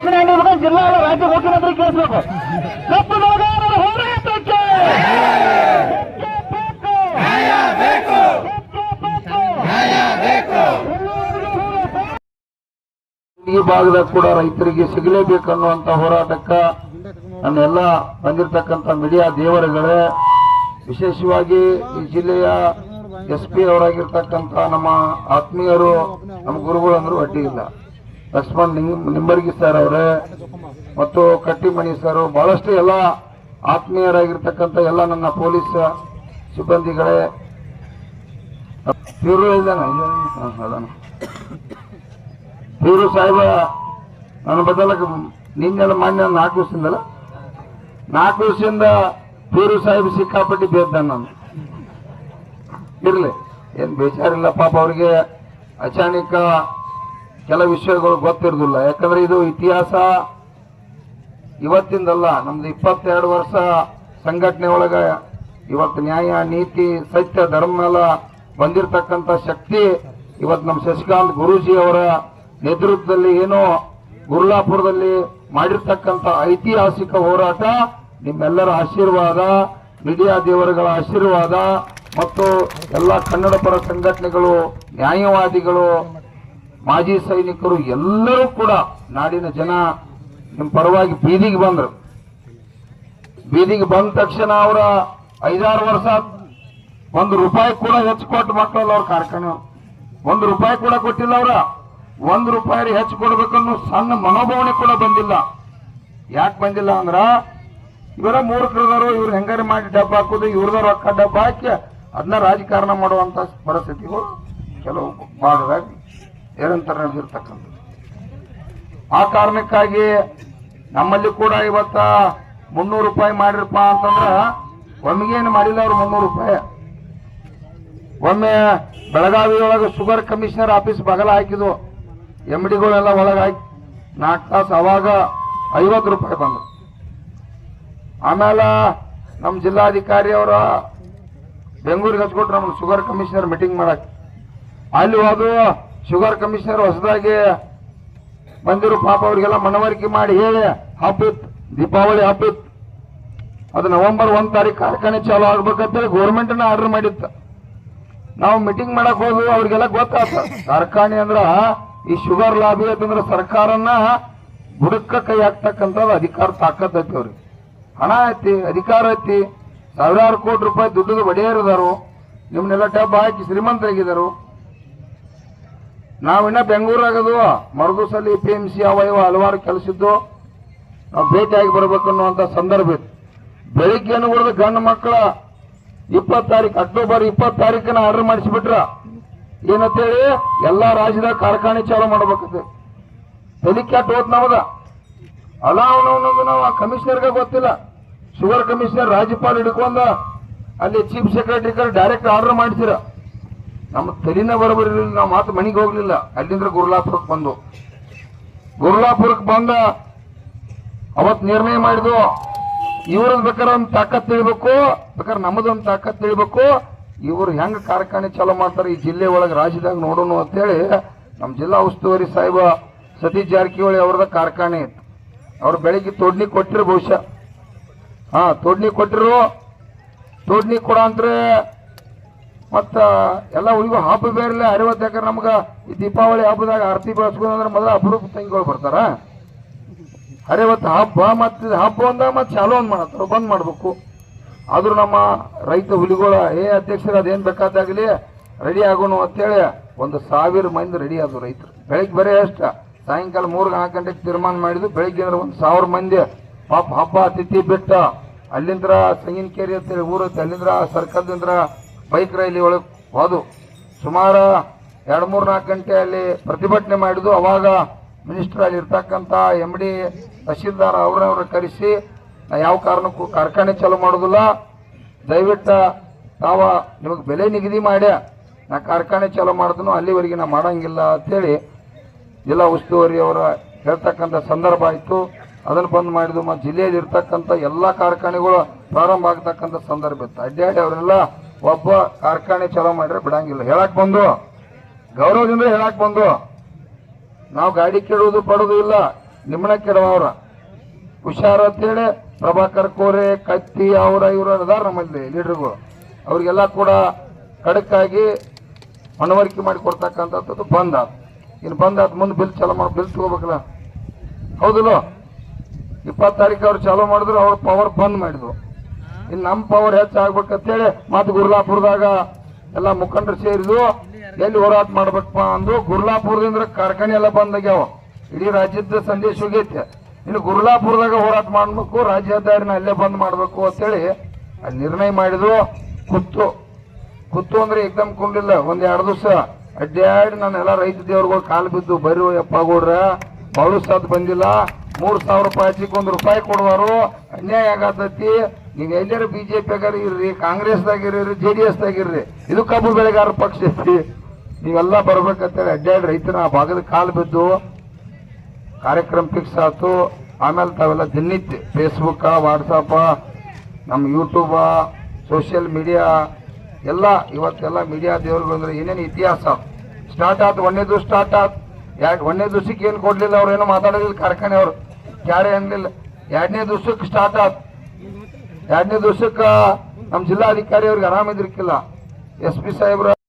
ರಾಜ್ಯ ಮುಖ್ಯಮಂತ್ರಿ ಕೇಳಿಸ್ಬೇಕು ಕಪ್ಪು ಬೆಳೆಗಾರರ ಹೋರಾಟಕ್ಕೆ. ಈ ಭಾಗದಾಗ ಕೂಡ ರೈತರಿಗೆ ಸಿಗಲೇಬೇಕನ್ನುವಂತ ಹೋರಾಟಕ್ಕ ನನ್ನೆಲ್ಲ ಬಂದಿರತಕ್ಕಂತ ಮೀಡಿಯಾ ದೇವರುಗಳೇ, ವಿಶೇಷವಾಗಿ ಈ ಜಿಲ್ಲೆಯ ಎಸ್ ಪಿ ಅವರಾಗಿರ್ತಕ್ಕಂತ ನಮ್ಮ ಆತ್ಮೀಯರು, ನಮ್ಮ ಗುರುಗಳು ಅಂದ್ರೂ ಅಡ್ಡಿ ಇಲ್ಲ ಲಕ್ಷ್ಮಣ್ ನಿಂಬರ್ಗಿ ಸರ್ ಅವರೇ, ಮತ್ತು ಕಟ್ಟಿಮಣಿ ಸರ್, ಬಹಳಷ್ಟು ಎಲ್ಲ ಆತ್ಮೀಯರಾಗಿರ್ತಕ್ಕಂಥ ಎಲ್ಲ ನನ್ನ ಪೊಲೀಸ್ ಸಿಬ್ಬಂದಿಗಳೇ. ಇವರು ಇದ್ದಾನೆ ಇವರು ಸಾಹೇಬ, ನನ್ನ ಬದಲಾಗ ನಿನ್ನೆಲ್ಲ ಮಾನ್ಯ ನಾಲ್ಕು ವರ್ಷದಿಂದಲ್ಲ ನಾಲ್ಕು ವರ್ಷದಿಂದ ಪೀರು ಸಾಹೇಬ್ ಸಿಕ್ಕಾಪಟ್ಟಿ ಬೇದ್ದ ನಾನು. ಇರಲಿ, ಏನು ಬೇಜಾರಿಲ್ಲ, ಪಾಪ ಅವ್ರಿಗೆ ಅಚಾನಕ ಕೆಲ ವಿಷಯಗಳು ಗೊತ್ತಿರೋದಿಲ್ಲ ಯಾಕಂದ್ರೆ ಇದು ಇತಿಹಾಸ ಇವತ್ತಿಂದಲ್ಲ, ನಮ್ದು ಇಪ್ಪತ್ತೆರಡು ವರ್ಷ ಸಂಘಟನೆ ಒಳಗ ಇವತ್ತು ನ್ಯಾಯ, ನೀತಿ, ಸತ್ಯ, ಧರ್ಮ ಎಲ್ಲ ಬಂದಿರತಕ್ಕಂತ ಶಕ್ತಿ ಇವತ್ತು ನಮ್ಮ ಶಶಿಕಾಂತ್ ಗುರೂಜಿ ಅವರ ನೇತೃತ್ವದಲ್ಲಿ ಏನೋ ಗುರುಲಾಪುರದಲ್ಲಿ ಮಾಡಿರ್ತಕ್ಕಂಥ ಐತಿಹಾಸಿಕ ಹೋರಾಟ, ನಿಮ್ಮೆಲ್ಲರ ಆಶೀರ್ವಾದ, ಮೀಡಿಯಾ ದೇವರುಗಳ ಆಶೀರ್ವಾದ, ಮತ್ತು ಎಲ್ಲ ಕನ್ನಡ ಪರ ಸಂಘಟನೆಗಳು, ನ್ಯಾಯವಾದಿಗಳು ಮಾಜಿ ಸೈನಿಕರು ಎಲ್ಲರೂ ಕೂಡ ನಾಡಿನ ಜನ ನಿಮ್ಮ ಪರವಾಗಿ ಬೀದಿಗೆ ಬಂದರು. ಬೀದಿಗೆ ಬಂದ ತಕ್ಷಣ ಅವರ ಐದಾರು ವರ್ಷ ಒಂದು ರೂಪಾಯಿ ಕೂಡ ಹೆಚ್ಚು ಕೊಟ್ಟು ಮಕ್ಕಳಲ್ಲ ಅವ್ರ ಕಾರ್ಖಾನೆ. ಒಂದು ರೂಪಾಯಿ ಕೂಡ ಕೊಟ್ಟಿಲ್ಲ ಅವರ. ಒಂದು ರೂಪಾಯಿ ಹೆಚ್ಚು ಕೊಡ್ಬೇಕನ್ನೋ ಸಣ್ಣ ಮನೋಭಾವನೆ ಕೂಡ ಬಂದಿಲ್ಲ. ಯಾಕೆ ಬಂದಿಲ್ಲ ಅಂದ್ರ ಇವರ ಮೂರ್ಖರದಾರು ಇವ್ರು ಹೆಂಗಾರ ಮಾಡಿ ಡಬ್ಬ ಹಾಕೋದು ಇವ್ರದ ರೊಕ್ಕ ಡಬ್ಬ ಹಾಕಿ ಅದನ್ನ ರಾಜಕಾರಣ ಮಾಡುವಂತ ಪರಿಸ್ಥಿತಿಗಳು ಕೆಲವು ಭಾಗದಾಗ ನಿರಂತರ ಆ ಕಾರಣಕ್ಕಾಗಿ ನಮ್ಮಲ್ಲಿ ಕೂಡ ಇವತ್ತ ಮುನ್ನೂರು ರೂಪಾಯಿ ಮಾಡಿರಪ್ಪ ಅಂತಂದ್ರ ಒಮ್ಮೆಗೇನು ಮಾಡಿಲ್ಲ ಅವ್ರು ಮುನ್ನೂರು ರೂಪಾಯಿ. ಒಮ್ಮೆ ಬೆಳಗಾವಿಯೊಳಗೆ ಶುಗರ್ ಕಮಿಷನರ್ ಆಫೀಸ್ ಬಗಲ ಹಾಕಿದ್ವು ಎಂ ಡಿಗಳೆಲ್ಲ ಒಳಗೆ ಹಾಕಿ ನಾಲ್ಕು ತಾಸು ಅವಾಗ ಐವತ್ತು ರೂಪಾಯಿ ಬಂದರು ಆಮೇಲೆ ನಮ್ಮ ಜಿಲ್ಲಾಧಿಕಾರಿ ಅವರ ಬೆಂಗಳೂರಿಗೆ ಹಚ್ಕೊಟ್ರು ನಮ್ಮ ಶುಗರ್ ಕಮಿಷನರ್ ಮೀಟಿಂಗ್ ಮಾಡಕ್ಕೆ. ಅಲ್ಲಿ ಹೋದು ಶುಗರ್ ಕಮಿಷನರ್ ಹೊಸದಾಗಿ ಬಂದಿರೋ ಪಾಪ ಅವರಿಗೆಲ್ಲ ಮನವರಿಕೆ ಮಾಡಿ ಹೇಳಿ, ಹಬ್ಬಿತ್, ದೀಪಾವಳಿ ಹಬ್ಬಿತ್. ಅದು ನವೆಂಬರ್ ಒಂದ್ ತಾರೀಕು ಕಾರ್ಖಾನೆ ಚಾಲು ಆಗ್ಬೇಕಂತೇಳಿ ಗೌರ್ಮೆಂಟ್ ಆರ್ಡರ್ ಮಾಡಿತ್ತು. ನಾವು ಮೀಟಿಂಗ್ ಮಾಡಕ್ ಹೋದ್ರು ಅವ್ರಿಗೆಲ್ಲ ಗೊತ್ತಾತ ಕಾರ್ಖಾನೆ ಅಂದ್ರ ಈ ಶುಗರ್ ಲಾಬಿ ಅಂತಂದ್ರ ಸರ್ಕಾರನ ಬುಡಕ್ಕ ಕೈ ಹಾಕ್ತಕ್ಕಂಥದ್ದು ಅಧಿಕಾರ ತಾಕತ್ ಐತಿ ಅವ್ರಿಗೆ. ಹಣ ಐತಿ, ಅಧಿಕಾರ ಐತಿ. ಸಾವಿರಾರು ಕೋಟಿ ರೂಪಾಯಿ ದುಡ್ಡು ಒಡೆಯರಿದಾರು ನಿಮ್ಮನ್ನೆಲ್ಲ ಟಬ್ ಹಾಕಿ ಶ್ರೀಮಂತರಾಗಿದ್ದಾರೆ ನಾವಿನ್ನ ಬೆಂಗಳೂರಾಗದು. ಮರದೂಸಲ್ಲಿ ಪಿ ಎಂ ಸಿ ಅವ ಇವ ಹಲವಾರು ಕೆಲಸಿದ್ದು. ನಾವು ಭೇಟಿಯಾಗಿ ಬರ್ಬೇಕನ್ನುವಂತ ಸಂದರ್ಭ ಇತ್ತು. ಬೆಳಿಗ್ಗೆ ಉಳಿದ ಗಂಡು ಮಕ್ಕಳ ಇಪ್ಪತ್ತು ತಾರೀಕು, ಅಕ್ಟೋಬರ್ ಇಪ್ಪತ್ತು ತಾರೀಕಿನ ಆರ್ಡರ್ ಮಾಡಿಸಿಬಿಟ್ರ. ಏನಂತೇಳಿ ಎಲ್ಲಾ ರಾಜ್ಯದ ಕಾರ್ಖಾನೆ ಚಾಲೂ ಮಾಡ್ಬೇಕಂತೆ. ತಲೆ ಕೆಟ್ಟ ಹೋತ್ ನಮದ. ಅಲ್ಲ ಅವನವನದು ನಾವು ಆ ಕಮಿಷನರ್ಗೆ ಗೊತ್ತಿಲ್ಲ. ಶುಗರ್ ಕಮಿಷನರ್ ರಾಜ್ಯಪಾಲ್ ಹಿಡ್ಕೊಂಡ ಅಲ್ಲಿ ಚೀಫ್ ಸೆಕ್ರೆಟರಿ ಡೈರೆಕ್ಟ್ ಆರ್ಡರ್ ಮಾಡಿಸಿರ. ನಮ್ಮ ತಲಿನ ಬರಬರಲಿಲ್ಲ, ನಾವು ಮಾತು ಮನೆಗೆ ಹೋಗ್ಲಿಲ್ಲ. ಅಲ್ಲಿಂದ ಗುರ್ಲಾಪುರಕ್ಕೆ ಬಂದು. ಗುರ್ಲಾಪುರಕ್ಕೆ ಬಂದ ಅವತ್ ನಿರ್ಣಯ ಮಾಡಿದ್ವು ಇವ್ರದ್ ಬೇಕಾದ್ರೆ ಒಂದು ತಾಕತ್ ತಿಳಿಬೇಕು, ಬೇಕಾದ್ರೆ ನಮ್ಮದೊಂದು ತಾಕತ್ ತಿಳಿಬೇಕು, ಇವ್ರು ಹೆಂಗ್ ಕಾರ್ಖಾನೆ ಚಾಲೂ ಮಾಡ್ತಾರೆ ಈ ಜಿಲ್ಲೆ ಒಳಗೆ, ರಾಜ್ಯದಾಗ ನೋಡೋಣ ಅಂತೇಳಿ ನಮ್ಮ ಜಿಲ್ಲಾ ಉಸ್ತುವಾರಿ ಸಾಹೇಬ ಸತೀಶ್ ಜಾರಕಿಹೊಳಿ ಅವ್ರದ ಕಾರ್ಖಾನೆ ಇತ್ತು. ಅವ್ರು ಬೆಳಿಗ್ಗೆ ತೊಡ್ನಿ ಕೊಟ್ಟಿರು ಬಹುಶಃ. ಹಾ, ತೊಡ್ನಿ ಕೊಟ್ಟಿರು. ತೊಡ್ನಿ ಕೊಡ ಅಂದ್ರೆ ಮತ್ತ ಎಲ್ಲ ಉಳಿಗೂ ಹಬ್ಬ ಬೇರೆ ಅರಿವತ್ತು ಎಕರೆ ನಮ್ಗೆ ಈ ದೀಪಾವಳಿ ಹಬ್ಬದಾಗ ಆರತಿ ಅಂದ್ರೆ ಮೊದಲ ಅಪರೂಪ ತಂಗಿಗಳು ಬರ್ತಾರ. ಅರಿವತ್ತು ಹಬ್ಬ ಮತ್ತೆ ಹಬ್ಬ ಒಂದ ಮತ್ತೆ ಚಾಲು ಒಂದು ಮಾಡತ್ತಾರ ಬಂದ್ ಮಾಡಬೇಕು. ಆದರೂ ನಮ್ಮ ರೈತ ಹುಲಿಗಳ, ಏ ಅಧ್ಯಕ್ಷರು, ಅದೇನ್ ಬೇಕಾದಾಗಲಿ ರೆಡಿ ಆಗೋಣ ಅಂತೇಳಿ ಒಂದು ಸಾವಿರ ಮಂದಿ ರೆಡಿ ಆದ್ರು ರೈತರು. ಬೆಳಿಗ್ಗೆ ಬರೀ ಅಷ್ಟ. ಸಾಯಂಕಾಲ ಮೂರು ನಾಲ್ಕು ಗಂಟೆಗೆ ತೀರ್ಮಾನ ಮಾಡಿದ್ದು ಬೆಳಿಗ್ಗೆ ಅಂದ್ರೆ ಒಂದು ಸಾವಿರ ಮಂದಿ. ಪಾಪ ಹಬ್ಬ ಅತಿಥಿ ಬೆಟ್ಟ. ಅಲ್ಲಿಂದ್ರ ಸಂಗಿನಕೇರಿ ಅಂತೇಳಿ ಊರತ್ತೆ ಅಲ್ಲಿಂದ್ರ ಸರ್ಕಲ್ದಿಂದ ಬೈಕ್ ರೈಲಿ ಒಳಗೆ ಹೋದು. ಸುಮಾರು ಎರಡು ಮೂರು ನಾಲ್ಕು ಗಂಟೆ ಅಲ್ಲಿ ಪ್ರತಿಭಟನೆ ಮಾಡಿದ್ದು ಅವಾಗ ಮಿನಿಸ್ಟರ್ ಅಲ್ಲಿ ಎಂ ಡಿ ತಹಶೀಲ್ದಾರ್ ಅವ್ರನ್ನವ್ರ ಕರೆಸಿ ಯಾವ ಕಾರಣಕ್ಕೂ ಕಾರ್ಖಾನೆ ಚಾಲೂ ಮಾಡೋದಿಲ್ಲ. ದಯವಿಟ್ಟು ತಾವ ನಿಮಗೆ ಬೆಲೆ ನಿಗದಿ ಮಾಡ್ಯ ನಾ ಕಾರ್ಖಾನೆ ಚಾಲೂ ಮಾಡಿದ್ನು ಅಲ್ಲಿವರೆಗೆ ನಾ ಮಾಡೋಂಗಿಲ್ಲ ಅಂತೇಳಿ ಜಿಲ್ಲಾ ಉಸ್ತುವಾರಿ ಅವರ ಹೇಳ್ತಕ್ಕಂಥ ಸಂದರ್ಭ ಆಯಿತು. ಅದನ್ನು ಬಂದ್ ಮಾಡಿದ್ದು ಮತ್ತು ಜಿಲ್ಲೆಯಲ್ಲಿ ಇರ್ತಕ್ಕಂಥ ಎಲ್ಲ ಕಾರ್ಖಾನೆಗಳು ಪ್ರಾರಂಭ ಆಗ್ತಕ್ಕಂಥ ಸಂದರ್ಭ ಇತ್ತು. ಅಡ್ಡಾಡಿ ಅವರೆಲ್ಲ ಒಬ್ಬ ಕಾರ್ಖಾನೆ ಚಲೋ ಮಾಡಿದ್ರೆ ಬಿಡಂಗಿಲ್ಲ. ಹೇಳಕ್ ಬಂದು ಗೌರವದಿಂದ ಹೇಳಕ್ ಬಂದು ನಾವು ಗಾಡಿ ಕೇಳುವುದು ಪಡೋದು ಇಲ್ಲ. ನಿಮ್ಮನ್ನ ಕೇಳುವವ್ರ ಹುಷಾರು ಅಂತೇಳಿ ಪ್ರಭಾಕರ್ ಕೋರೆ, ಕತ್ತಿ, ಅವರ, ಇವರು ಅದಾರ ನಮ್ಮಲ್ಲಿ ಲೀಡರ್ಗಳು. ಅವ್ರಿಗೆಲ್ಲ ಕೂಡ ಕಡಕ್ಕಾಗಿ ಮನವರಿಕೆ ಮಾಡಿ ಕೊಡ್ತಕ್ಕಂಥದ್ದು ಬಂದ್ ಇನ್ನು ಬಂದ್ ಆತ್ ಮುಂದೆ ಬಿಲ್ ಚಾಲೂ ಮಾಡಿ, ಬಿಲ್ ತಗೋಬೇಕಲ್ಲ. ಹೌದಲ್ಲ? ಇಪ್ಪತ್ತು ತಾರೀಕು ಅವ್ರು ಚಾಲೂ ಮಾಡಿದ್ರು, ಅವ್ರ ಪವರ್ ಬಂದ್ ಮಾಡಿದ್ರು. ಇನ್ನು ನಮ್ಮ ಪವರ್ ಹೆಚ್ಚಾಗ್ಬೇಕಂತೇಳಿ ಮತ್ತೆ ಗುರ್ಲಾಪುರದಾಗ ಎಲ್ಲ ಮುಖಂಡರು ಸೇರಿದು ಎಲ್ಲಿ ಹೋರಾಟ ಮಾಡ್ಬೇಕಪ್ಪ ಅಂದ್ರು ಗುರ್ಲಾಪುರದಿಂದ ಕಾರ್ಖಾನೆ ಎಲ್ಲ ಬಂದಾಗ್ಯಾವ. ಇಡೀ ರಾಜ್ಯದ ಸಂದೇಶ ಹೋಗೈತೆ. ಇನ್ನು ಗುರ್ಲಾಪುರದಾಗ ಹೋರಾಟ ಮಾಡಬೇಕು, ರಾಜ್ಯ ಹೆದ್ದಾರಿನ ಅಲ್ಲೇ ಬಂದ್ ಮಾಡ್ಬೇಕು ಅಂತೇಳಿ ಅಲ್ಲಿ ನಿರ್ಣಯ ಮಾಡಿದ್ರು. ಕುತ್ತು. ಕುತ್ತು ಅಂದ್ರೆ ಏಕ್ದಮ್ ಕುಂಡಿಲ್ಲ. ಒಂದ್ ಎರಡು ದಿವಸ ಅಡ್ಡಾಡಿ ನಾನು ಎಲ್ಲ ರೈತ ದೇವ್ರುಗಳು ಕಾಲು ಬಿದ್ದು ಬರೀ ಯಪ್ಪ ಗೌಡ್ರ, ಬಾಳು ಸಾದ್ ಬಂದಿಲ್ಲ. ಮೂರ್ ಸಾವಿರ ರೂಪಾಯಿ ಹಚ್ಚಿಕ್ ರೂಪಾಯಿ ಕೊಡುವರು. ಅನ್ಯಾಯ ಆಗತೈತಿ. ನೀವ್ ಎಲ್ಲರೂ ಬಿಜೆಪಿ ಇರ್ರಿ, ಕಾಂಗ್ರೆಸ್ದಾಗ ಇರ್ರಿ ಜೆ ಡಿ ಎಸ್ ಇರ್ರಿ, ಇದು ಕಬ್ಬು ಬೆಳೆಗಾರ ಪಕ್ಷ ಐತಿ ನೀವೆಲ್ಲ ಬರ್ಬೇಕಂತೇಳಿ ಅಡ್ಡಾಡಿ ರೈತನ ಆ ಭಾಗದ ಕಾಲು ಬಿದ್ದು ಕಾರ್ಯಕ್ರಮ ಫಿಕ್ಸ್ ಆಯ್ತು. ಆಮೇಲೆ ತಾವೆಲ್ಲ ದಿನನಿತ್ಯ ಫೇಸ್ಬುಕ್ ವಾಟ್ಸಪ್ ನಮ್ಮ ಯೂಟ್ಯೂಬ ಸೋಷಿಯಲ್ ಮೀಡಿಯಾ ಎಲ್ಲ ಇವತ್ತೆಲ್ಲ ಮೀಡಿಯಾ ದೇವ್ರಿಗೆ ಅಂದ್ರೆ ಏನೇನು ಇತಿಹಾಸ? ಸ್ಟಾರ್ಟ್ ಆಯ್ತು ಒಂದೇ ದಿವ್ಸ ಸ್ಟಾರ್ಟ್ ಆಯ್ತು. ಎರಡು ಒಂದನೇ ದಿವಸಕ್ಕೆ ಏನು ಕೊಡ್ಲಿಲ್ಲ ಅವ್ರು, ಏನೋ ಮಾತಾಡೋದಿಲ್ಲ ಕಾರ್ಖಾನೆ ಅವರು. ಯಾರೇ ಅನ್ನಲಿಲ್ಲ ಎರಡನೇ ದಿವಸಕ್ಕೆ ಸ್ಟಾರ್ಟ್ ಆಯ್ತು. ಎರಡನೇ ದಿವಸಕ್ಕೆ ನಮ್ಮ ಜಿಲ್ಲಾಧಿಕಾರಿ ಅವ್ರಿಗೆ ಆರಾಮಿದ್ರಿಕ್ಕಿಲ್ಲ ಎಸ್ ಪಿ ಸಾಹೇಬ್ರ